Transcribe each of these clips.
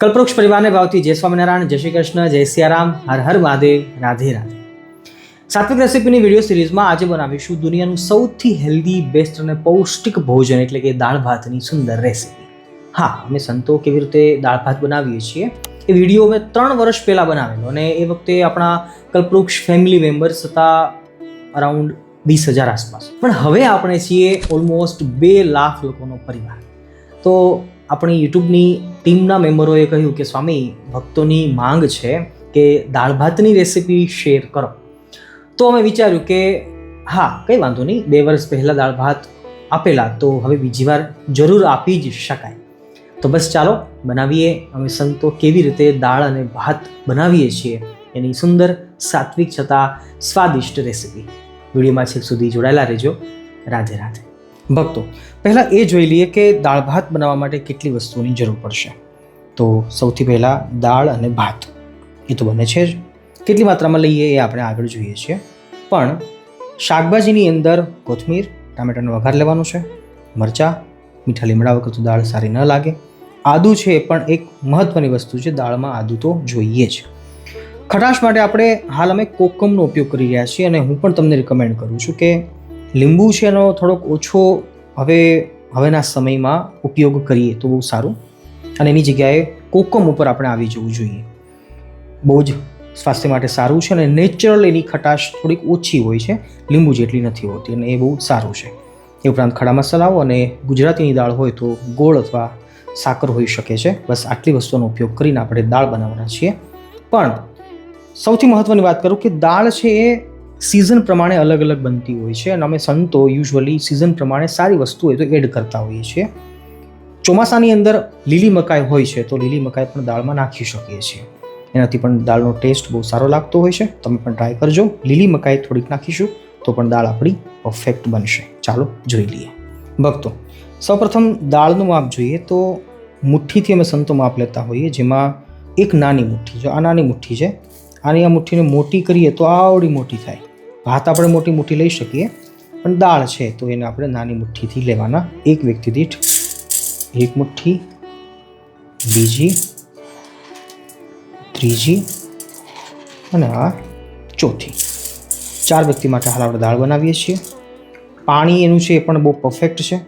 કલ્પવૃક્ષ પરિવારને ભાવતી જય સ્વામિનારાયણ, જય શ્રી કૃષ્ણ, જય સિયારામ, હર હર મહાદેવ, રાધે રાધે. સાત્વિક રેસીપીની વીડિયો સિરીઝમાં આજે બનાવીશું દુનિયાનું સૌથી હેલ્ધી બેસ્ટ અને પૌષ્ટિક ભોજન એટલે કે દાળ ભાતની સુંદર રેસીપી. હા, અમે સંતો કેવી રીતે દાળ ભાત બનાવીએ છીએ? એ વીડિયો મેં ત્રણ વર્ષ પહેલાં બનાવેલો અને એ વખતે આપણા કલ્પવૃક્ષ ફેમિલી મેમ્બર્સ હતા અરાઉન્ડ વીસ હજાર આસપાસ. પણ હવે આપણે છીએ ઓલમોસ્ટ બે લાખ લોકોનો પરિવાર. તો આપણી યુટ્યુબની ટીમના મેમ્બરોએ કહ્યું કે, સ્વામી, ભક્તોની માંગ છે કે દાળ ભાતની રેસીપી શેર કરો. તો અમે વિચાર્યું કે, હા, કંઈ વાંધો નહીં. બે વર્ષ પહેલાં દાળ ભાત આપેલા, તો હવે બીજી વાર જરૂર આપી જ શકાય. તો બસ ચાલો, બનાવીએ. અમે સંતો કેવી રીતે દાળ અને ભાત બનાવીએ છીએ એની સુંદર સાત્વિક છતાં સ્વાદિષ્ટ રેસીપી. વિડીયોમાં છેક સુધી જોડાયેલા રહેજો. રાધે રાધે. ભક્તો, પહેલાં એ જોઈ લઈએ કે દાળ ભાત બનાવવા માટે કેટલી વસ્તુઓની જરૂર પડશે. તો સૌથી પહેલાં દાળ અને ભાત. એ તો બને છે જ. કેટલી માત્રામાં લઈએ એ આપણે આગળ જોઈએ છીએ. પણ શાકભાજીની અંદર કોથમીર, ટામેટાનો વઘાર લેવાનો છે. મરચાં, મીઠા લીમડા વગર તો દાળ સારી ન લાગે. આદું છે એ પણ એક મહત્ત્વની વસ્તુ છે, દાળમાં આદું તો જોઈએ જ. ખટાશ માટે આપણે હાલ અમે કોકમનો ઉપયોગ કરી રહ્યા છીએ અને હું પણ તમને રિકમેન્ડ કરું છું કે લીંબુ છે એનો થોડોક ઓછો હવે, હવેના સમયમાં ઉપયોગ કરીએ તો બહુ સારું. અને એની જગ્યાએ કોકમ ઉપર આપણે આવી જવું જોઈએ. બહુ જ સ્વાસ્થ્ય માટે સારું છે અને નેચરલ એની ખટાશ થોડીક ઓછી હોય છે. લીંબુ જેટલી નથી હોતી અને એ બહુ સારું છે. એ ઉપરાંત ખડા મસાલાઓ અને ગુજરાતીની દાળ હોય તો ગોળ અથવા સાકર હોઈ શકે છે. બસ આટલી વસ્તુઓનો ઉપયોગ કરીને આપણે દાળ બનાવવાના છીએ. પણ સૌથી મહત્ત્વની વાત કરું કે દાળ છે એ સિઝન પ્રમાણે અલગ અલગ બનતી હોય છે અને અમે સંતો યુઝ્યુઅલી સિઝન પ્રમાણે સારી વસ્તુ હોય તો એડ કરતા હોઈએ છીએ. ચોમાસાની અંદર લીલી મકાઈ હોય છે તો લીલી મકાઈ પણ દાળમાં નાખી શકીએ છીએ. એનાથી પણ દાળનો ટેસ્ટ બહુ સારો લાગતો હોય છે. તમે પણ ટ્રાય કરજો. લીલી મકાઈ થોડીક નાખીશું તો પણ દાળ આપણી પરફેક્ટ બનશે. ચાલો જોઈ લઈએ. ભક્તો, સૌપ્રથમ દાળનું માપ જોઈએ તો મુઠ્ઠીથી અમે સંતો માપ લેતા હોઈએ જેમાં એક નાની મુઠ્ઠી જો આ નાની મુઠ્ઠી છે. આની આ મુઠ્ઠીને મોટી કરીએ તો આવડી મોટી થાય. ભાત આપણે મોટી મુઠ્ઠી લઈ શકીએ, પણ દાળ છે તો એને આપણે નાની મુઠ્ઠીથી લેવાના. એક વ્યક્તિ દીઠ એક મુઠ્ઠી, બીજી, ત્રીજી અને આ ચોથી. ચાર વ્યક્તિ માટે હાલ આપણે દાળ બનાવીએ છીએ. પાણી એનું છે એ પણ બહુ પરફેક્ટ છે.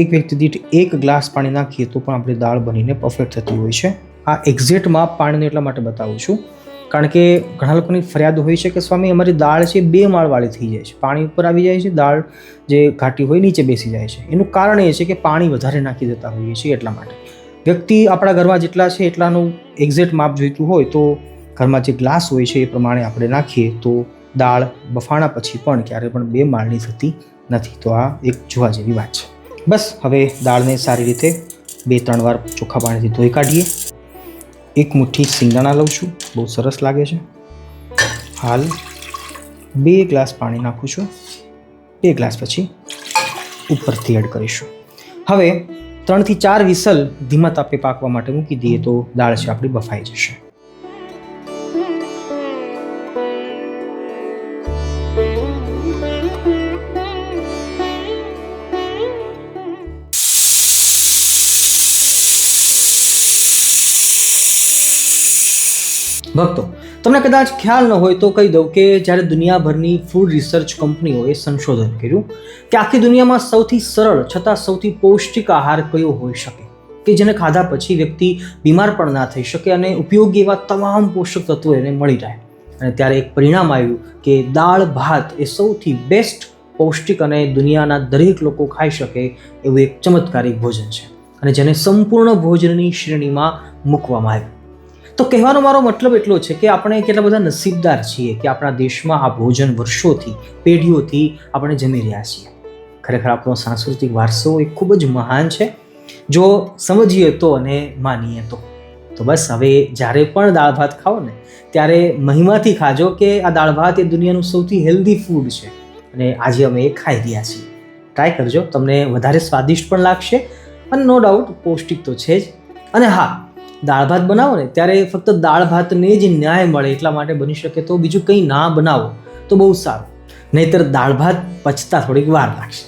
એક વ્યક્તિ દીઠ એક ગ્લાસ પાણી નાખીએ તો પણ આપણી દાળ બનીને પરફેક્ટ થતી હોય છે. આ એક્ઝેક્ટ માપ પાણીનું એટલા માટે બતાવું છું. કારણ કે ઘણા લોકોની ફરિયાદ હોય છે કે, સ્વામી, અમારી દાળ છે, બે માળવાળી થઈ જાય છે. પાણી ઉપર આવી જાય છે, દાળ જે ઘાટી હોય નીચે બેસી જાય છે. એનું કારણ એ છે કે પાણી વધારે નાખી દેતા હોઈએ છીએ એટલા માટે. વ્યક્તિ આપણા ઘરમાં જેટલા છે એટલાનું એક્ઝેક્ટ માપ જોઈતું હોય તો ઘરમાં જે ગ્લાસ હોય છે એ પ્રમાણે આપણે નાખીએ તો દાળ બફાણા પછી પણ ક્યારે પણ બે માળની થતી નથી. તો આ એક જોવા જેવી વાત છે. બસ, હવે દાળને સારી રીતે બે ત્રણ વાર ચોખ્ખા પાણીથી ધોઈ કાઢીએ. એક મુઠ્ઠી સિંગાણા લઉં છું. બહુ સરસ લાગે છે. હાલ બે ગ્લાસ પાણી નાખું છું. બે ગ્લાસ પછી ઉપરથી એડ કરીશું. હવે ત્રણથી ચાર વિસલ ધીમા તાપે પાકવા માટે મૂકી દઈએ તો દાળ છે આપણી બફાઈ જશે. ભક્તો, તમને કદાચ ખ્યાલ ન હોય તો કહી દઉં કે જ્યારે દુનિયાભરની ફૂડ રિસર્ચ કંપનીઓએ સંશોધન કર્યું કે આખી દુનિયામાં સૌથી સરળ છતાં સૌથી પૌષ્ટિક આહાર કયો હોઈ શકે? કે જેને ખાધા પછી વ્યક્તિ બીમાર પણ ના થઈ શકે અને ઉપયોગી એવા તમામ પોષક તત્વો એને મળી રહે. અને ત્યારે એક પરિણામ આવ્યું કે દાળ, ભાત એ સૌથી બેસ્ટ પૌષ્ટિક અને દુનિયાના દરેક લોકો ખાઈ શકે એવું એક ચમત્કારિક ભોજન છે અને જેને સંપૂર્ણ ભોજનની શ્રેણીમાં મૂકવામાં આવ્યું. તો કહેવાનો મારો મતલબ એટલો છે કે આપણે કેટલા બધા નસીબદાર છીએ કે આપણા દેશમાં આ ભોજન વર્ષોથી, પેઢીઓથી આપણે જમી રહ્યા છીએ. ખરેખર આપણો સાંસ્કૃતિક વારસો એ ખૂબ જ મહાન છે. જો સમજીએ તો અને માનીએ તો. તો બસ હવે જ્યારે પણ દાળ ભાત ખાઓ ને, ત્યારે મહિમાથી ખાજો કે આ દાળ ભાત એ દુનિયાનું સૌથી હેલ્ધી ફૂડ છે. અને આજે અમે એ ખાઈ રહ્યા છીએ. ટ્રાય કરજો, તમને વધારે સ્વાદિષ્ટ પણ લાગશે અને નો ડાઉટ પૌષ્ટિક તો છે જ. અને હા દાળ ભાત બનાવો ને, ત્યારે ફક્ત દાળ ભાતને જ ન્યાય મળે એટલા માટે બની શકે તો બીજું કંઈ ના બનાવો તો બહુ સારું. નહીતર દાળ ભાત પચતા થોડીક વાર લાગશે.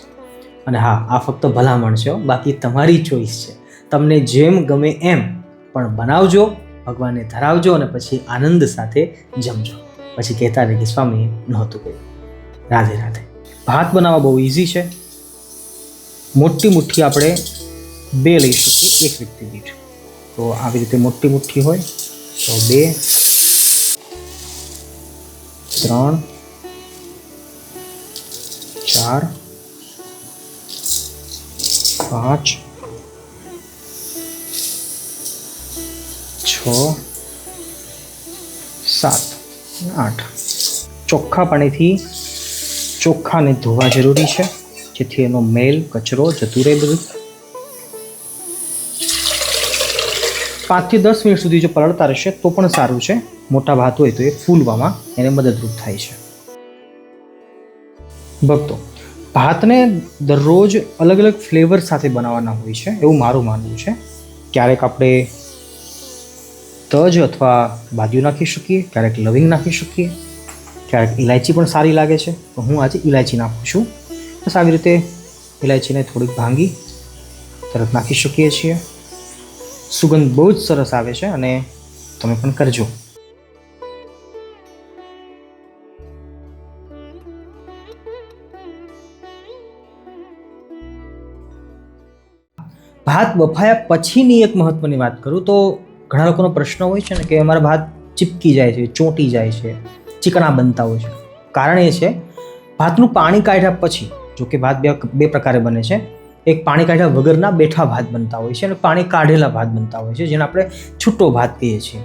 અને હા, આ ફક્ત ભલામણ છે બાકી તમારી ચોઈસ છે. તમને જેમ ગમે એમ, પણ બનાવજો, ભગવાનને ધરાવજો અને પછી આનંદ સાથે જમજો. પછી કહેતા રહે કે સ્વામી, નહોતું કહ્યું રાધે રાધે. ભાત બનાવવા બહુ ઇઝી છે. મોટી મુઠ્ઠી આપણે બે લઈ શકીએ, એક વ્યક્તિ તો આવી રીતે મોટી મુઠ્ઠી હોય, તો બે, ત્રણ, ચાર, પાંચ, છ, સાત, આઠ. ચોખ્ખા પાણીથી ચોખ્ખાને ધોવા જરૂરી છે, જેથી એનો મેલ, કચરો, જતું રહે બધું. પાંચથી દસ મિનિટ સુધી જો પલળતા રહેશે, તો પણ સારું છે. મોટા ભાત હોય તો એ ફૂલવામાં એને મદદરૂપ થાય છે. ભક્તો, ભાતને દરરોજ અલગ અલગ ફ્લેવર સાથે બનાવવાના હોય છે, એવું મારું માનવું છે. ક્યારેક આપણે તજ અથવા બાજુ નાખી શકીએ, ક્યારેક લવિંગ નાખી શકીએ, ક્યારેક ઇલાયચી પણ સારી લાગે છે. તો હું આજે ઇલાયચી નાખું છું. બસ આવી રીતે ઇલાયચીને થોડીક ભાંગી તરત નાખી શકીએ છીએ. સુગંધ બહુ જ સરસ આવે છે અને તમે પણ કરજો. ભાત બફાયા પછીની એક મહત્વની વાત કરું તો ઘણા લોકોનો પ્રશ્ન હોય છે ને કે અમારા ભાત ચીપકી જાય છે, ચોંટી જાય છે, ચીકણા બનતા હોય છે. કારણ એ છે, ભાતનું પાણી કાઢ્યા પછી જો કે ભાત બે બે પ્રકારે બને છે એક પાણી કાઢ્યા વગરના બેઠા ભાત બનતા હોય છે અને પાણી કાઢેલા ભાત બનતા હોય છે, જેને આપણે છૂટો ભાત કહીએ છીએ.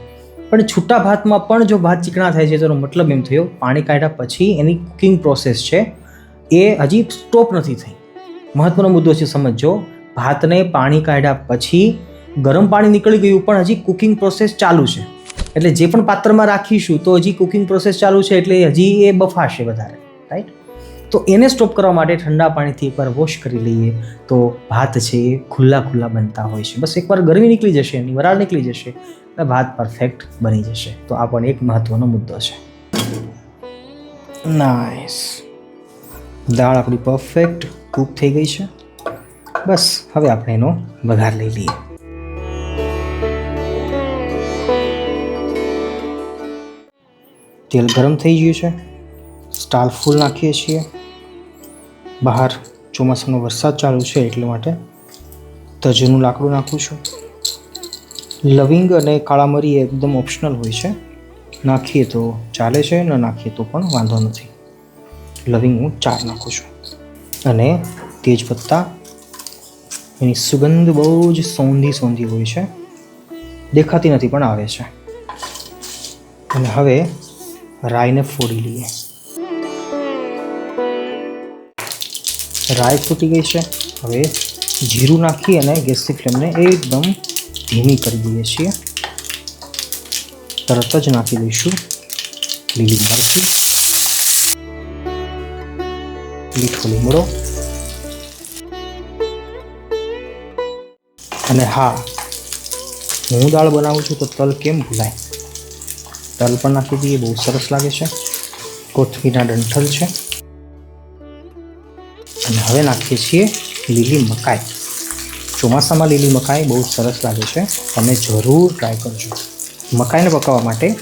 પણ છૂટા ભાતમાં પણ જો ભાત ચીકણા થાય છે તેનો મતલબ એમ થયો, પાણી કાઢ્યા પછી એની કુકિંગ પ્રોસેસ છે, એ હજી સ્ટોપ નથી થઈ. મહત્વનો મુદ્દો છે સમજો ભાતને પાણી કાઢ્યા પછી ગરમ પાણી નીકળી ગયું, પણ હજી કુકિંગ પ્રોસેસ ચાલુ છે. એટલે જે પણ પાત્રમાં રાખીશું, તો હજી કુકિંગ પ્રોસેસ ચાલુ છે, એટલે હજી એ બફાશે વધારે રાઈટ તો એને સ્ટોપ કરવા માટે ઠંડા પાણીથી એકવાર વોશ કરી લઈએ. તો ભાત છે એ ખુલ્લા ખુલ્લા બનતા હોય છે. બસ એકવાર ગરમી નીકળી જશે, એની વરાળ નીકળી જશે એટલે ભાત પરફેક્ટ બની જશે. તો આ પણ એક મહત્વનો મુદ્દો છે. નાઇસ દાળ આપણી પરફેક્ટ કૂક થઈ ગઈ છે. બસ, હવે આપણે એનો વઘાર લઈ લઈએ. તેલ ગરમ થઈ ગયું છે. સ્ટાર ફૂલ નાખીએ છીએ. બહાર ચોમાસાનો વરસાદ ચાલુ છે એટલે માટે તજનું લાકડું નાખું છું. લવિંગ અને કાળા મરી એકદમ ઓપ્શનલ હોય છે. નાખીએ તો ચાલે છે, ન નાખીએ તો પણ વાંધો નથી. લવિંગ હું ચાર નાખું છું. અને તેજપત્તા એની સુગંધ બહુ જ સોંધી સોંધી હોય છે. દેખાતી નથી પણ આવે છે. અને હવે રાઈને ફોડી લઈએ. રાઈ ફૂટી ગઈ છે. હવે જીરું નાખી અને ગેસની ફ્લેમને એકદમ ધીમી કરી દઈએ છીએ. તરત જ નાખી દઈશું લીલી મરચી. મીઠો લીમડો અને હા, હું દાળ બનાવું છું તો તલ કેમ ભૂલાય? તલ પણ નાખી દઈએ, બહુ સરસ લાગે છે. કોથમીરના ડંઠલ છે. અને હવે નાખીએ છીએ લીલી મકાઈ. ચોમાસામાં લીલી મકાઈ બહુ સરસ લાગે છે. તમે જરૂર ટ્રાય કરજો. મકાઈને પકાવવા માટે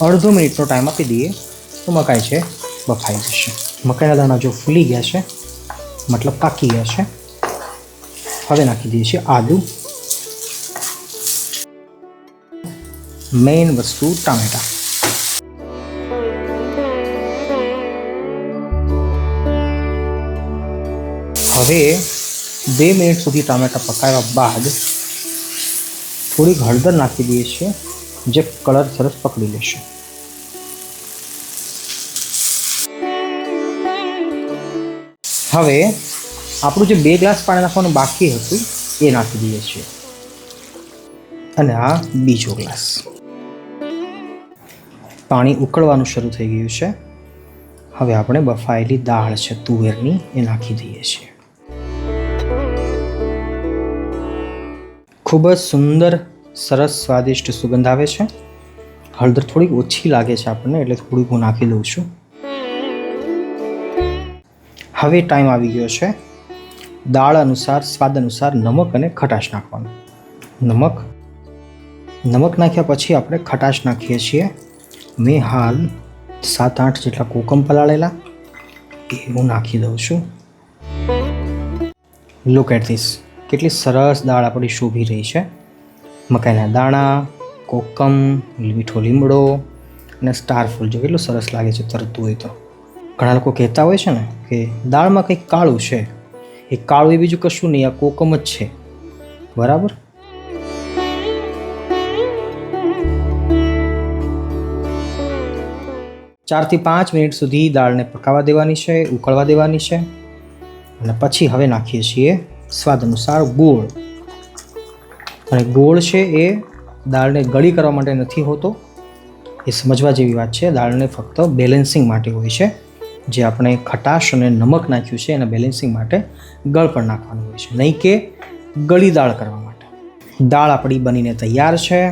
અડધો મિનિટનો ટાઈમ આપી દઈએ તો મકાઈ છે બફાઈ જશે. મકાઈના દાણા જો ફૂલી ગયા છે, મતલબ પાકી ગયા છે, હવે નાખી દઈએ છીએ આદુ. મેઇન વસ્તુ ટામેટા. હવે બે મિનિટ સુધી ટામેટા પકાવ્યા બાદ થોડીક હળદર નાખી દઈએ છીએ, જે કલર સરસ પકડી લેશે. હવે આપણું જે બે ગ્લાસ પાણી નાખવાનું બાકી હતું, એ નાખી દઈએ છીએ. અને આ બીજો ગ્લાસ. પાણી ઉકળવાનું શરૂ થઈ ગયું છે. હવે આપણે બફાયેલી દાળ છે, તુવેરની, એ નાખી દઈએ છીએ. ખૂબ જ સુંદર, સરસ, સ્વાદિષ્ટ સુગંધ આવે છે. હળદર થોડીક ઓછી લાગે છે આપણને, એટલે થોડીક હું નાખી દઉં છું. હવે ટાઈમ આવી ગયો છે. દાળ અનુસાર, સ્વાદ અનુસાર નમક અને ખટાશ નાખવાનું. નમક નમક નાખ્યા પછી આપણે ખટાશ નાખીએ છીએ. મેં હાલ સાત, આઠ જેટલા કોકમ પલાળેલા, એ હું નાખી દઉં છું. લુક એટ ધીસ કેટલી સરસ દાળ આપણી શોભી રહી છે. મકાઈના દાણા, કોકમ, મીઠો લીમડો અને સ્ટાર ફૂલ જો કેટલું સરસ લાગે છે તરતું હોય તો. ઘણા લોકો કહેતા હોય છે ને કે દાળમાં કંઈક કાળું છે. એ કાળું એ બીજું કશું નહીં, આ કોકમ જ છે. બરાબર? ચારથી પાંચ મિનિટ સુધી દાળને પકાવવા દેવાની છે, ઉકળવા દેવાની છે અને પછી હવે નાખીએ છીએ સ્વાદ અનુસાર ગોળ. અને ગોળ છે એ દાળને ગળી કરવા માટે નથી હોતો. એ સમજવા જેવી વાત છે, દાળને ફક્ત બેલેન્સિંગ માટે હોય છે, જે આપણે ખટાશ અને નમક નાખ્યું છે એના બેલેન્સિંગ માટે ગળ પણ નાખવાનું હોય છે. નહીં કે ગળી દાળ કરવા માટે. દાળ આપણી બનીને તૈયાર છે.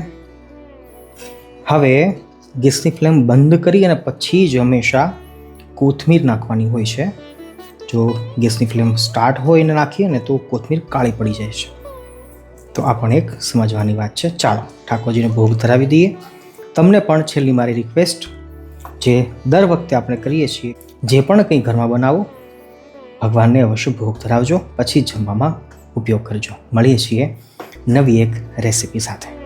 હવે ગેસની ફ્લેમ બંધ કરી અને પછી જ હંમેશા કોથમીર નાખવાની હોય છે. જો ગેસની ફ્લેમ સ્ટાર્ટ હોય એને નાખીએ ને તો કોથમીર કાળી પડી જાય છે. તો આ પણ એક સમજવાની વાત છે. ચાલો ઠાકોરજીને ભોગ ધરાવી દઈએ. તમને પણ છેલ્લી મારી રિક્વેસ્ટ જે દર વખતે આપણે કરીએ છીએ, જે પણ કંઈ ઘરમાં બનાવો, ભગવાનને અવશ્ય ભોગ ધરાવજો. પછી જમવામાં ઉપયોગ કરજો. મળીએ છીએ નવી એક રેસીપી સાથે.